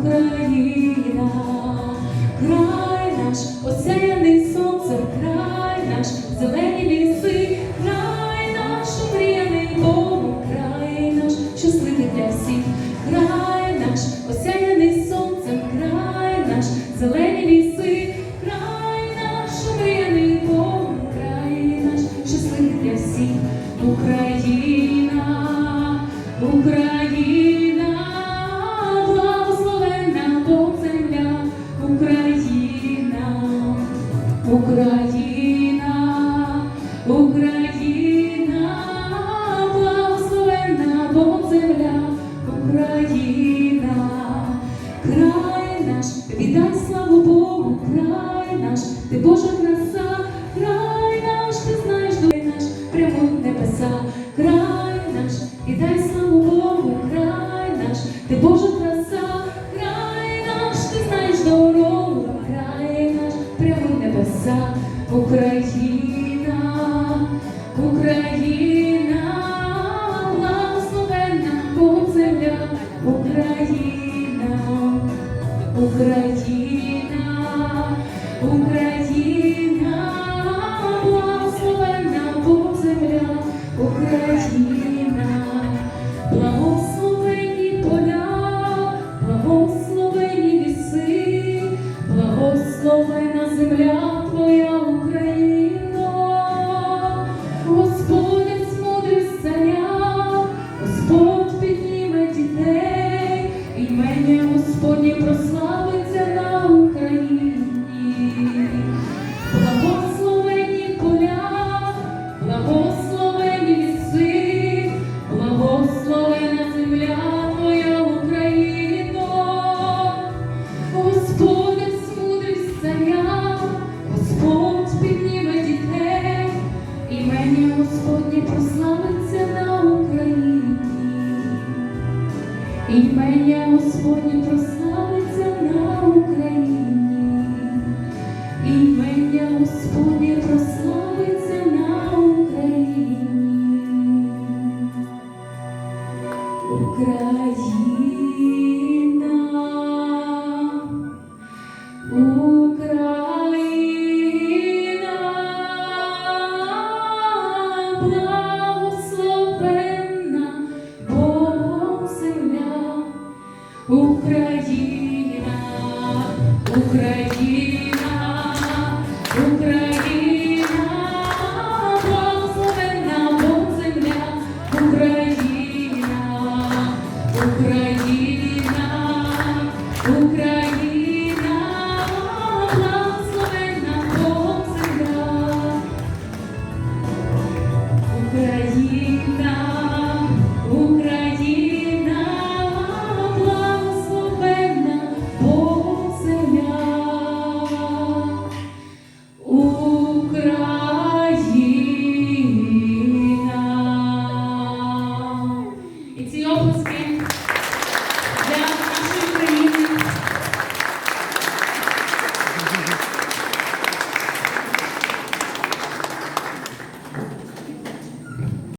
Україна, край наш, осяяний сонцем, край наш, зелені ліси, край наш, мріяний Богом, край наш, щасливий для всіх, край наш, осяяний сонцем, край наш, зелені ліси, край наш, мріяний Богом, край наш, щасливий для всіх, Україна, Україна. Україна, Україна, благословенна Бог земля, Україна, край наш, віддай славу Богу, край наш, ти Божа краса, край наш, ти знаєш, дуй наш, прямо в небеса, край наш, віддай славу Богу, край наш, ти Божа краса, в Україна, Україна, благословенна земля, Україна, Україна, Імення Господнє прославиться на Україні. Імення Господнє прославиться на Україні. Україна, Україна, Україна.